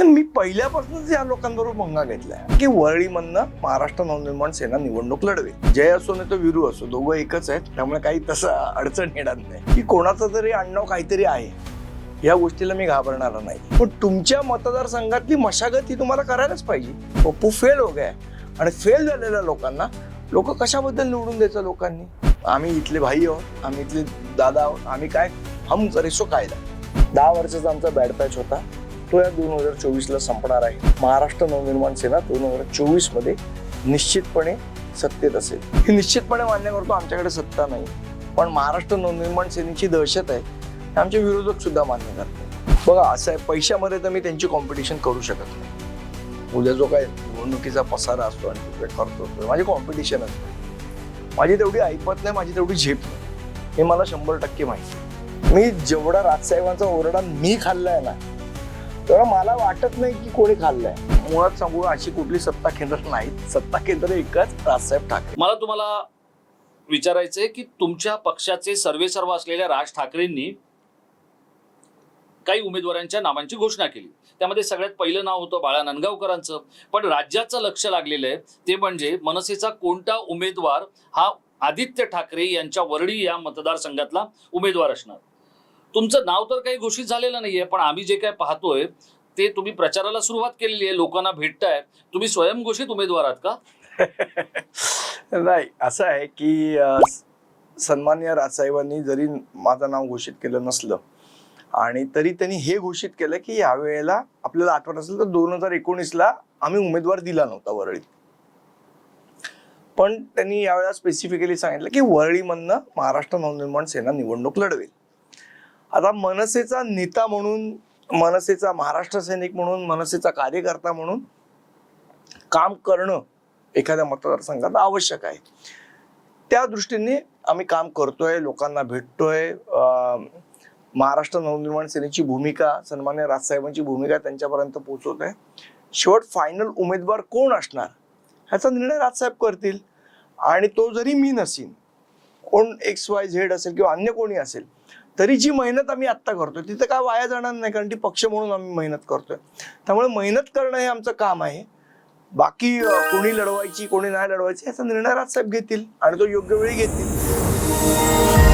नाही मी पहिल्यापासूनच या लोकांबरोबर भंगा घेतलाय. की वरळीमधनं महाराष्ट्र नवनिर्माण सेना निवडणूक लढवेल. जय असो नाही तर विरू असो दोघं एकच आहेत. त्यामुळे काही तसं अडचण येणार नाही. की कोणाचं तरी आडनाव काहीतरी आहे. या गोष्टीला मी घाबरणार नाही. पण तुमच्या मतदारसंघातली मशागत ही तुम्हाला करायलाच पाहिजे. पप्पू फेल हो गया. आणि फेल झालेल्या लोकांना लोक कशाबद्दल निवडून द्यायचं लोकांनी? आम्ही इथले भाई आहोत. आम्ही इथले दादा आहोत. आम्ही काय? हम करेसो कायदा. दहा वर्षाचा आमचा बॅड पॅच होता. तो या दोन हजार चोवीसला संपणार आहे. महाराष्ट्र नवनिर्माण सेना दोन हजार चोवीसमध्ये निश्चितपणे सत्तेत असेल. हे निश्चितपणे मान्य करतो आमच्याकडे सत्ता नाही. पण महाराष्ट्र नवनिर्माण सेनेची दहशत आहे हे आमचे विरोधक सुद्धा मान्य करतात. बघा असं आहे पैशामध्ये तर मी त्यांची कॉम्पिटिशन करू शकत नाही. उद्या जो काय निवडणुकीचा पसारा असतो आणि तो काय करतो माझी कॉम्पिटिशनच नाही माझी तेवढी ऐपत नाही माझी तेवढी झेप नाही. हे मला शंभर टक्के माहिती आहे. मी जेवढा राजसाहेबांचा ओरडा मी खाल्लाय ना तेवढा मला वाटत नाही की कोणी खाल्लाय. मुळात सांगू अशी कुठली सत्ता केंद्र नाहीत. सत्ता केंद्र एकच राजसाहेब ठाकरे. मला तुम्हाला विचारायचंय की तुमच्या पक्षाचे सर्वे सर्व असलेल्या राज ठाकरेंनी काही उमेदवारांच्या नावांची घोषणा केली. त्यामध्ये सगळ्यात पहिलं नाव होतं बाळा नांदगावकरांचं. पण राज्याचं लक्ष लागलेलं आहे ते म्हणजे मनसेचा कोणता उमेदवार हा आदित्य ठाकरे यांच्या वरळी या मतदारसंघातला उमेदवार असणार? तुमचं नाव तर काही घोषित झालेलं नाहीये पण आम्ही जे काय पाहतोय ते तुम्ही प्रचाराला सुरुवात केलेली आहे लोकांना भेटताय. तुम्ही स्वयंघोषित उमेदवार आहात का? नाही असं आहे की सन्मान्य राजसाहेबांनी जरी माझं नाव घोषित केलं नसलं आणि तरी त्यांनी हे घोषित केलं की यावेळेला आपल्याला आठवण असेल तर दोन हजार एकोणीसला आम्ही उमेदवार दिला नव्हता वरळीत. पण त्यांनी यावेळेला स्पेसिफिकली सांगितलं की वरळीमधनं महाराष्ट्र नवनिर्माण सेना निवडणूक लढवेल. आता मनसेचा नेता म्हणून मनसेचा महाराष्ट्र सैनिक म्हणून मनसेचा कार्यकर्ता म्हणून काम करणं एखाद्या मतदारसंघात आवश्यक आहे. त्या दृष्टीने आम्ही काम करतोय लोकांना भेटतोय. महाराष्ट्र नवनिर्माण सेनेची भूमिका सन्मान्य राजसाहेबांची भूमिका त्यांच्यापर्यंत पोहोचवत आहे शेवट फायनल उमेदवार कोण असणार? ह्याचा निर्णय राजसाहेब करतील. आणि तो जरी मी नसीन कोण एक्स वाय झेड असेल किंवा अन्य कोणी असेल तरी जी मेहनत आम्ही आत्ता करतोय तिथं काय वाया जाणार नाही कारण ती पक्ष म्हणून आम्ही मेहनत करतोय. त्यामुळे मेहनत करणं हे आमचं काम आहे. बाकी कोणी लढवायची कोणी नाही लढवायची याचा निर्णय राजसाहेब घेतील आणि तो योग्य वेळी घेतील.